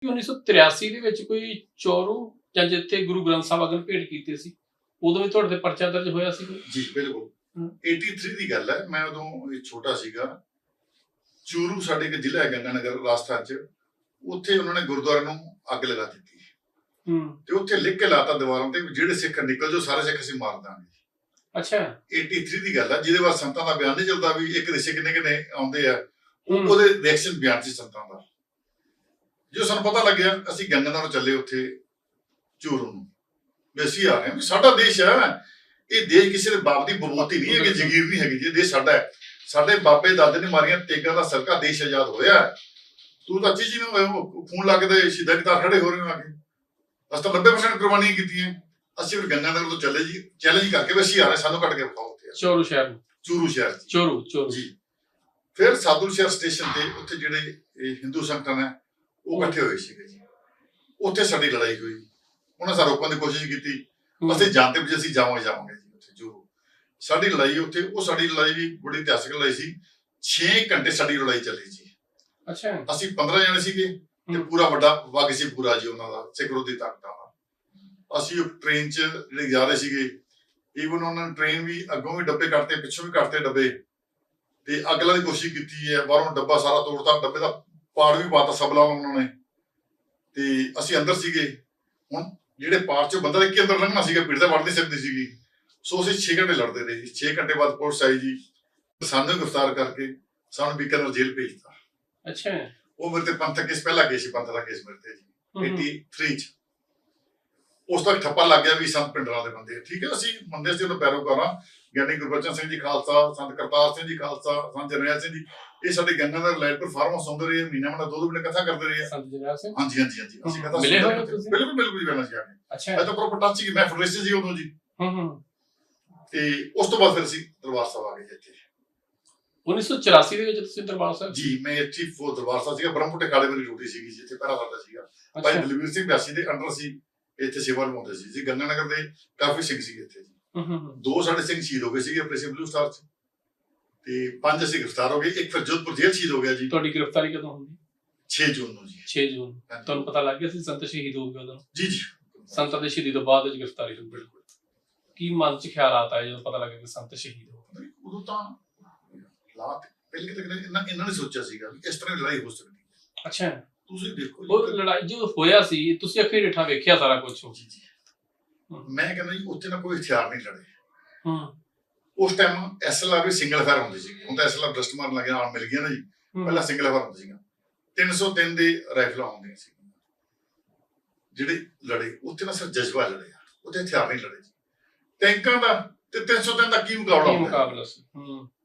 ਕਿ 1983 ਦੇ ਵਿੱਚ ਕੋਈ ਚੋਰੂ ਜਾਂ ਜਿੱਥੇ ਗੁਰੂ ਗ੍ਰੰਥ ਸਾਹਿਬ ਅਗਨ ਭੇਟ ਕੀਤੇ ਸੀ ਉਦੋਂ ਵੀ ਤੁਹਾਡੇ ਤੇ ਪਰਚਾ ਦਰਜ ਹੋਇਆ ਸੀ ਕੋਈ? ਜੀ ਬਿਲਕੁਲ। ਹਮ। 83 ਦੀ ਗੱਲ ਹੈ। ਮੈਂ ਉਦੋਂ ਇਹ ਛੋਟਾ ਸੀਗਾ। ਚੂਰੂ ਸਾਡੇ ਇੱਕ ਜ਼ਿਲ੍ਹਾ ਹੈ ਗੰਗਾਨਗਰ ਰਾਜਸਥਾਨ ਚ। ਉੱਥੇ ਉਹਨਾਂ ਨੇ ਗੁਰਦੁਆਰੇ ਨੂੰ ਅੱਗ ਲਗਾ ਦਿੱਤੀ। ਹੂੰ। ਤੇ ਉੱਥੇ ਲਿਖ ਕੇ ਲਾਤਾ ਦੀਵਾਰਾਂ ਤੇ ਜਿਹੜੇ ਸਿੱਖ ਨਿਕਲ ਜਾਓ ਸਾਰੇ ਸਿੱਖ ਅਸੀਂ ਮਾਰ ਦਾਂਗੇ। ਅੱਛਾ। 83 ਦੀ ਗੱਲ ਹੈ। ਜਿਹਦੇ ਬਾਅਦ ਸੰਤਾਂ ਦਾ ਬਿਆਨ ਨਹੀਂ ਚੱਲਦਾ ਵੀ ਇੱਕ ਰਿਸ਼ੇ ਕਿੰਨੇ ਕਿੰਨੇ ਆਉਂਦੇ ਆ। ਉਹਦੇ ਰਿਐਕਸ਼ਨ ਬਿਆਨ ਸੀ ਸੰਤਾਂ ਦਾ। ਜੋ ਸਾਨੂੰ ਪਤਾ ਲੱਗਿਆ ਅਸੀਂ ਗੰਗਾਨਗਰ ਚੱਲੇ ਉੱਥੇ ਚੂਰੂ ਨੂੰ। ਵੀ ਅਸੀਂ ਆ ਰਹੇ ਵੀ ਸਾਡਾ ਦੇਸ਼ ਹੈ। ਇਹ ਦੇਸ਼ ਕਿਸੇ ਦੇ ਬਾਪ ਦੀ ਬਮੋਤੀ ਨਹੀਂ ਹੈ ਕਿ ਜ਼ਗੀਰ ਨਹੀਂ ਹੈਗੀ ਜੀ ਦੇਸ਼ ਸਾਡਾ ਹੈ। ਸਾਡੇ ਬਾਬੇ ਦਾਦੇ ਨੇ ਮਾਰੀਆਂ ਤੇਗਾਂ ਦਾ ਸਰਕਾ ਦੇਸ਼ ਆਜ਼ਾਦ ਹੋਇਆ। ਤੂੰ ਤਾਂ ਚੀਜ਼ ਨੂੰ ਉਹ ਫੋਨ ਲਾ ਕੇ ਤੇ ਸ਼ਹੀਦਾਂ ਦੀ ਤਾਰ ਖੜੇ ਹੋ ਰਹੇ ਹੋ ਆ ਕੇ। ਅਸੀਂ ਤਾਂ 90% ਕੁਰਬਾਨੀਆਂ ਕੀਤੀਆਂ। ਅਸੀਂ ਫਿਰ ਗੰਗਾਨਗਰ ਤੋਂ ਚੱਲੇ ਜੀ ਚੈਲੰਜ ਕਰਕੇ ਵੀ ਅਸੀਂ ਆ ਰਹੇ ਸਾਨੂੰ ਕੱਢ ਕੇ ਵਿਖਾਓ ਉੱਥੇ ਚੋਰੂ ਸ਼ਹਿਰ ਨੂੰ। ਚੂਰੂ ਸ਼ਹਿਰ ਚੋਰੂ ਚੋਰੂ। ਜੀ। ਫਿਰ ਸਾਦੁਲ ਸ਼ਹਿਰ ਸਟੇਸ਼ਨ ਤੇ ਉੱਥੇ ਜਿਹੜੇ ਇਹ ਹਿੰਦੂ ਸੰਗਠਨ ਹੈ ਉਹ ਇਕੱਠੇ ਹੋਏ ਸੀਗੇ ਜੀ। ਉੱਥੇ ਸਾਡੀ ਲੜਾਈ ਹੋਈ। ਉਹਨਾਂ ਸਾਨੂੰ ਰੋਕਣ ਦੀ ਕੋਸ਼ਿਸ਼ ਕੀਤੀ। ਅਸੀਂ ਜਾਣਦੇ ਵੀ ਅਸੀਂ ਜਾਵਾਂਗੇ ਜਾਵਾਂਗੇ ਜੀ ਉੱਥੇ ਜੋ ਸਾਡੀ ਲੜਾਈ ਉੱਥੇ ਉਹ ਸਾਡੀ ਲੜਾਈ ਵੀ ਬੜੀ ਇਤਿਹਾਸਕ ਲੜਾਈ ਸੀ। 6 ਘੰਟੇ ਸਾਡੀ ਲੜਾਈ ਚੱਲੀ ਜੀ। ਅੱਛਾ। ਅਸੀਂ 15 ਜਣੇ ਸੀਗੇ ਤੇ। ਪੂਰਾ ਵੱਡਾ ਵਗ ਸੀ ਪੂਰਾ ਜੀ ਉਹਨਾਂ ਦਾ ਸਿੱਖ ਵਿਰੋਧੀ ਤਾਕਤਾਂ ਦਾ। ਅਸੀਂ ਟ੍ਰੇਨ 'ਚ ਜਿਹੜੇ ਜਾ ਰਹੇ ਸੀਗੇ ਈਵਨ ਉਹਨਾਂ ਨੇ ਟ੍ਰੇਨ ਵੀ ਅੱਗੋਂ ਵੀ ਡੱਬੇ ਕੱਟਤੇ ਪਿੱਛੋਂ ਵੀ ਕੱਟਤੇ ਡੱਬੇ। ਤੇ ਅੱਗ ਲਾਉਣ ਦੀ ਕੋਸ਼ਿਸ਼ ਕੀਤੀ ਹੈ ਬਾਹਰੋਂ ਡੱਬਾ ਸਾਰਾ ਤੋੜਤਾ ਡੱਬੇ ਦਾ ਪਾੜ ਵੀ ਪਾਤਾ ਸਬਲਾ ਉਹਨਾਂ ਨੇ। ਤੇ ਅਸੀਂ ਅੰਦਰ ਸੀਗੇ। ਹੁਣ ਜਿਹੜੇ ਪਾਰ ਚੋਂ ਬੰਦਾ ਦੇ ਅੰਦਰ ਲੰਘਣਾ ਸੀਗਾ ਭੀੜ ਤਾਂ ਵੜ ਨਹੀਂ ਸਕਦੀ ਸੀਗੀ। ਸੋ ਅਸੀਂ 6 ਘੰਟੇ ਲੜਦੇ ਰਹੇ। ਜੀ 6 ਘੰਟੇ ਬਾਅਦ ਪੁਲਿਸ ਆਈ ਜੀ। ਸਾਨੂੰ ਗ੍ਰਿਫਤਾਰ ਕਰਕੇ ਸਾਨੂੰ ਬੀਕਾਨੇਰ ਜੇਲ੍ਹ ਭੇਜਤਾ ਅੱਛਾ। ਉਹ ਮੇਰੇ ਤੇ ਪੰਥਕ ਕੇਸ ਪਹਿਲਾ ਕੇਸ ਸੀ ਪੰਥ ਦਾ ਕੇਸ ਮੇਰੇ ਤੇ ਜੀ। ਹੂੰ, ਹੂੰ। 83 ਚ। ਉਸ ਤੱਕ ਠੱਪਾ ਲੱਗ ਗਿਆ ਵੀ ਸੰਤ ਪਿੰਡਰਾਂ ਦੇ ਬੰਦੇ। ਠੀਕ ਹੈ ਅਸੀਂ ਮੰਦੇ ਸੀ ਉਹਨੂੰ ਪੈਰੋਕਾਰਾਂ ਗਿਆਨੀ ਗੁਰਬਚਨ ਸਿੰਘ ਜੀ ਖਾਲਸਾ ਸੰਤ ਕਰਤਾਰ ਸਿੰਘ ਜੀ ਖਾਲਸਾ ਸੰਤ ਜਰਨੈਲ ਸਿੰਘ ਜੀ। ਇਹ ਸਾਡੇ ਗੰਗਾ ਦਾ ਲਾਈਟਪੁਰ ਫਾਰਮ ਹਾਊਸ ਹੁੰਦੇ ਰਹੇ ਮਹੀਨਾ ਮਹੀਨਾ ਦੋ ਦੋ ਮਹੀਨੇ ਕਥਾ ਕਰਦੇ ਰਹੇ। ਸੰਤ ਜਨਰਲ ਸਿੰਘ? ਹਾਂਜੀ ਹਾਂਜੀ ਹਾਂਜੀ। ਅਸੀਂ ਕਥਾ ਮਿਲੇ। ਤੁਸੀਂ? ਬਿਲਕੁਲ ਬਿਲਕੁਲ ਜੀ ਬੈਣਾ ਸੀ ਆਗੇ ਅੱਛਾ। ਤਾਂ ਪ੍ਰੋਪਰ ਟੱਚ ਸੀ ਮੈਂ ਫਰਨੈਸ ਸੀ ਉਦੋਂ ਜੀ। ਹੂੰ ਹੂੰ। ਤੇ ਉਸ ਤੋਂ ਬਾਅਦ ਫਿਰ ਅਸੀਂ ਦਰਬਾਰ ਸਾਹਿਬ ਆ ਗਏ ਇੱਥੇ। 1984 ਦੇ ਵਿੱਚ ਤੁਸੀਂ ਦਰਬਾਰ ਸਾਹਿਬ? ਜੀ ਮੈਂ ਚੀਫ ਫੋਰ ਦਰਬਾਰ ਸਾਹਿਬ ਸੀਗਾ। ਬ੍ਰਹਮਪੁਰ ਖਾੜੇ ਮੇਰੀ ਡਿਊਟੀ ਸੀਗੀ ਜੀ। ਇੱਥੇ ਪਹਿਰਾ ਕਰਦਾ ਸੀਗਾ। ਭਾਈ ਦਲਵੀਰ ਸਿੰਘ ਬਿਆਸੀ ਦੇ ਅੰਡਰ ਸੀ। ਇੱਥੇ ਸੇਵਾ ਨਿਭਾਉਂਦੇ ਸੀ। ਜੀ ਗੰਗਾਨਗਰ ਦੇ ਕਾਫੀ ਸਿੰਘ ਸੀਗੇ ਇੱਥੇ ਜੀ। ਦੋ ਸਾਡੇ ਸਿੰਘ ਸ਼ਹੀਦ ਹੋ ਗਏ ਸੀਗੇ ਆਪਰੇਸ਼ਨ ਬਲੂ ਸਟਾਰ ਚ। ਤੇ ਪੰਜ ਅਸੀਂ ਗ੍ਰਿਫਤਾਰ ਹੋ ਗਏ। ਇੱਕ ਫਿਰ ਜੋਧਪੁਰ ਜੇਲ੍ਹ ਸ਼ਹੀਦ ਹੋ ਗਿਆ ਜੀ। ਤੁਹਾਡੀ ਗ੍ਰਿਫਤਾਰੀ ਕਦੋਂ ਹੁੰਦੀ? 6 ਜੂਨ ਨੂੰ ਜੀ। 6 ਜੂਨ। ਤੁਹਾਨੂੰ ਪਤਾ ਲੱਗ ਗਿਆ ਸੀ ਸੰਤ ਸ਼ਹੀਦ ਹੋ ਗਏ ਉਦੋਂ? ਜੀ ਜੀ। ਸੰਤਾਂ ਦੇ ਸ਼ਹੀਦੀ ਤੋਂ ਬਾਅਦ ਵਿੱਚ ਗ੍ਰਿਫਤਾਰੀ ਹੋਈ। ਬਿਲਕੁਲ। ਕੀ ਮਨ ਚ ਖਿਆਲਾਤ ਆਏ ਜਦੋਂ ਪਤਾ ਲੱਗਾ ਕਿ ਸੰਤ ਸ਼ਹੀਦ ਹੋ ਗਏ? ਉਦੋਂ ਤਾਂ ਹਾਲਾਤ ਪਹਿਲੇ ਤੱਕ ਇਹਨਾਂ ਨੇ ਸੋਚਿਆ ਸੀਗਾ ਇਸ ਤਰ੍ਹਾਂ ਲੜਾਈ ਹੋ ਸਕਦੀ ਹੈ। ਅੱਛਾ। ਤੁਸੀਂ ਦੇਖੋ ਉਹ ਲੜਾਈ ਜਦੋਂ ਹੋਇਆ ਸੀ ਤੁਸੀਂ ਅੱਖੀਂ ਰੇਠਾ ਵੇਖਿਆ ਸਾਰਾ ਕੁਝ ਜੀ ਜੀ। ਮੈਂ ਕਹਿੰਦਾ ਜੀ ਉੱਥੇ ਨਾ ਕੋਈ ਹਥਿਆਰ ਨਹੀਂ ਲੜੇ। ਹੂੰ। ਉਸ ਟਾਈਮ ਐਸਐਲਆਰ ਵੀ ਸਿੰਗਲ ਫਾਇਰ ਹੁੰਦੀ ਸੀ। ਹੁਣ ਤਾਂ ਐਸਐਲਆਰ ਬਰਸਟ ਮਾਰਨ ਲੱਗਿਆ ਨਾਲ ਮਿਲ ਗਿਆ ਨਾ ਜੀ। ਪਹਿਲਾਂ ਸਿੰਗਲ ਫਾਇਰ ਹੁੰਦਾ ਸੀਗਾ 303 ਦੇ ਰਾਈਫਲਾਂ ਹੁੰਦੀਆਂ ਸੀ। ਜਿਹੜੇ ਲੜੇ ਉੱਥੇ ਨਾ ਸਿਰ ਜਜ਼ਬਾ ਲੜੇ ਆ ਉੱਥੇ ਹਥਿਆਰ ਨਹੀਂ ਲੜੇ ਜੀ। ਟੈਂਕਾਂ ਦਾ ਤੇ 303 ਦਾ ਕੀ ਮੁਕਾਬਲਾ ਕੀ ਹੁੰਦਾ? ਮੁਕਾਬਲਾ ਸੀ? ਹੂੰ।